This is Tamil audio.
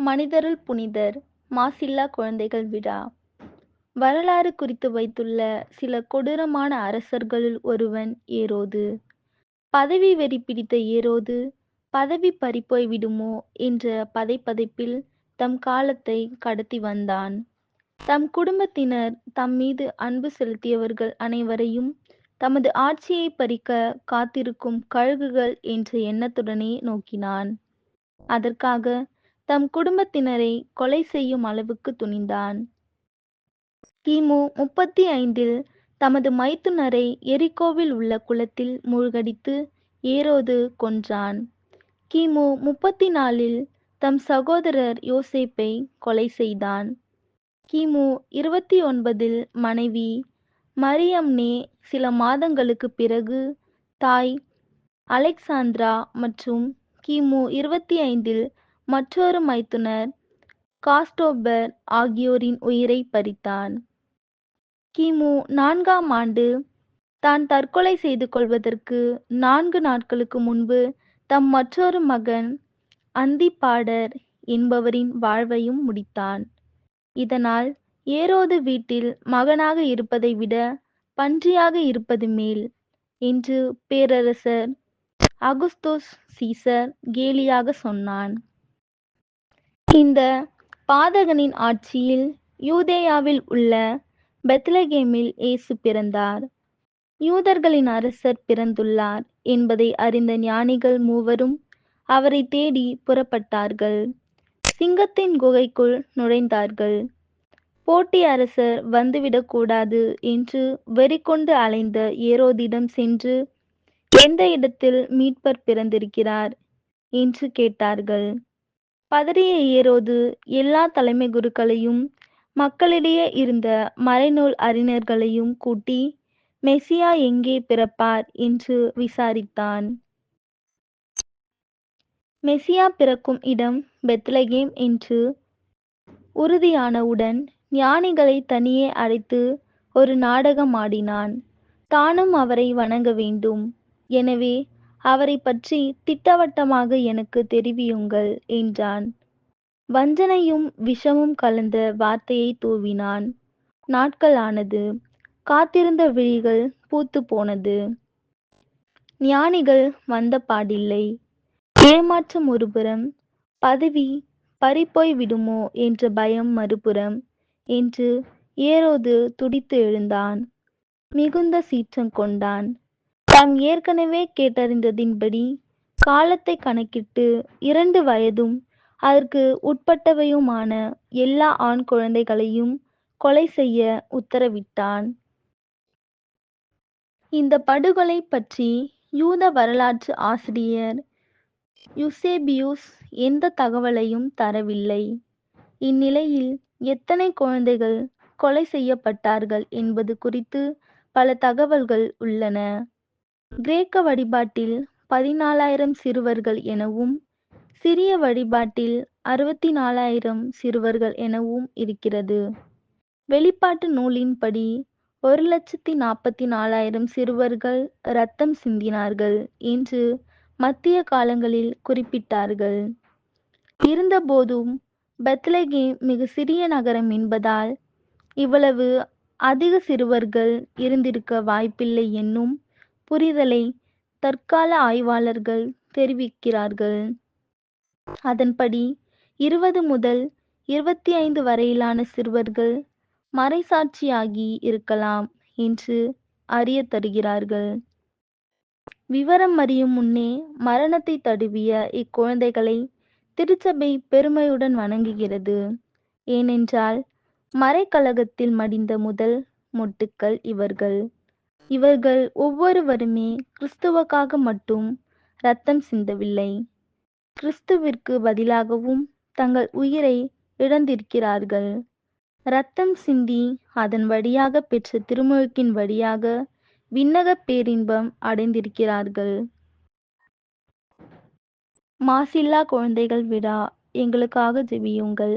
மனிதருள் புனிதர் மாசில்லா குழந்தைகள் விழா. வரலாறு குறித்து வைத்துள்ள சில கொடூரமான அரசர்களுள் ஒருவன் ஏரோது. பதவி வெறி பிடித்த ஏரோது பதவி பறிப்போய் விடுமோ? என்ற பதைப்பதைப்பில் தம் காலத்தை கடத்தி வந்தான். தம் குடும்பத்தினர் தம் மீது அன்பு செலுத்தியவர்கள் அனைவரையும் தமது ஆட்சியை பறிக்க காத்திருக்கும் கழுகுகள் என்ற எண்ணத்துடனே நோக்கினான். அதற்காக தம் குடும்பத்தினரை கொலை செய்யும் அளவுக்கு துணிந்தான். கிமு முப்பத்தி ஐந்தில் தமது மைத்துனரை எரிகோவில் உள்ள குளத்தில் மூழ்கடித்து ஏரோது கொன்றான். கிமு முப்பத்தி நாலில் தம் சகோதரர் யோசேப்பை கொலை செய்தான். கிமு இருபத்தி ஒன்பதில் மனைவி மரியம்னே சில மாதங்களுக்கு பிறகு தாய் அலெக்சாந்திரா மற்றும் கிமு இருபத்தி ஐந்தில் மற்றொரு மைத்துனர் காஸ்டோபர் ஆகியோரின் உயிரை பறித்தான். கிமு நான்காம் ஆண்டு தான் தற்கொலை செய்து கொள்வதற்கு நான்கு நாட்களுக்கு முன்பு தம் மற்றொரு மகன் அந்திப்பாடர் என்பவரின் வாழ்வையும் முடித்தான். இதனால் ஏரோது வீட்டில் மகனாக இருப்பதை விட பன்றியாக இருப்பது மேல் என்று பேரரசர் அகுஸ்தோஸ் சீசர் கேலியாக சொன்னான். இந்த பாதகனின் ஆட்சியில் யூதேயாவில் உள்ள பெத்லகேமில் இயேசு பிறந்தார். யூதர்களின் அரசர் பிறந்துள்ளார் என்பதை அறிந்த ஞானிகள் மூவரும் அவரை தேடி புறப்பட்டார்கள். சிங்கத்தின் குகைக்குள் நுழைந்தார்கள். போட்டி அரசர் வந்துவிடக்கூடாது என்று வெறிக்கொண்டு அலைந்த ஏரோதிடம் சென்று எந்த இடத்தில் மீட்பர் பிறந்திருக்கிறார்? என்று கேட்டார்கள். பதறிய ஏரோது எல்லா தலைமை குருக்களையும் மக்களிடையே இருந்த மறைநூல் அறிஞர்களையும் கூட்டி மெசியா எங்கே பிறப்பார்? என்று விசாரித்தான். மெசியா பிறக்கும் இடம் பெத்லகேம் என்று உறுதியானவுடன் ஞானிகளை தனியே அழைத்து ஒரு நாடகம் ஆடினான். தானும் அவரை வணங்க வேண்டும். எனவே அவரை பற்றி திட்டவட்டமாக எனக்கு தெரிவியுங்கள் என்றான். வஞ்சனையும் விஷமும் கலந்த வார்த்தையை தூவினான். நாட்கள் ஆனது. காத்திருந்த விழிகள் பூத்து போனது. ஞானிகள் வந்த பாடில்லை. ஏமாற்றம் ஒருபுறம். பதவி பறிப்போய் விடுமோ என்ற பயம் மறுபுறம் என்று ஏரோது துடித்து எழுந்தான். மிகுந்த சீற்றம் கொண்டான். தாம் ஏற்கனவே கேட்டறிந்ததின்படி காலத்தை கணக்கிட்டு இரண்டு வயதும் அதற்கு உட்பட்டவையுமான எல்லா ஆண் குழந்தைகளையும் கொலை செய்ய உத்தரவிட்டான். இந்த படுகொலை பற்றி யூத வரலாற்று ஆசிரியர் யுசேபியூஸ் எந்த தகவலையும் தரவில்லை. இந்நிலையில் எத்தனை குழந்தைகள் கொலை செய்யப்பட்டார்கள் என்பது குறித்து பல தகவல்கள் உள்ளன. கிரேக்க வழிபாட்டில் பதினாலாயிரம் சிறுவர்கள் எனவும் சிறிய வழிபாட்டில் அறுபத்தி நாலாயிரம் சிறுவர்கள் எனவும் இருக்கிறது. வெளிப்பாட்டு நூலின்படி ஒரு லட்சத்தி நாற்பத்தி நாலாயிரம் சிறுவர்கள் இரத்தம் சிந்தினார்கள் என்று மத்திய காலங்களில் குறிப்பிட்டார்கள். இருந்தபோதும் பெத்லகேம் மிக சிறிய நகரம் என்பதால் இவ்வளவு அதிக சிறுவர்கள் இருந்திருக்க வாய்ப்பில்லை என்னும் புரிதலை தற்கால ஆய்வாளர்கள் தெரிவிக்கிறார்கள். அதன்படி இருபது முதல் இருபத்தி ஐந்து வரையிலான சிறுவர்கள் மறைசாட்சியாகி இருக்கலாம் என்று அறிய தருகிறார்கள். விவரம் அறியும் முன்னே மரணத்தை தழுவிய இக்குழந்தைகளை திருச்சபை பெருமையுடன் வணங்குகிறது. ஏனென்றால் மறைக்கழகத்தில் மடிந்த முதல் மொட்டுக்கள் இவர்கள். இவர்கள் ஒவ்வொருவருமே கிறிஸ்துவுக்காக மட்டும் இரத்தம் சிந்தவில்லை. கிறிஸ்துவிற்கு பதிலாகவும் தங்கள் உயிரை இழந்திருக்கிறார்கள். இரத்தம் சிந்தி அதன் வழியாக பெற்ற திருமுழுக்கின் வழியாக விண்ணக பேரின்பம் அடைந்திருக்கிறார்கள். மாசில்லா குழந்தைகள் விழா எங்களுக்காக ஜெபியுங்கள்.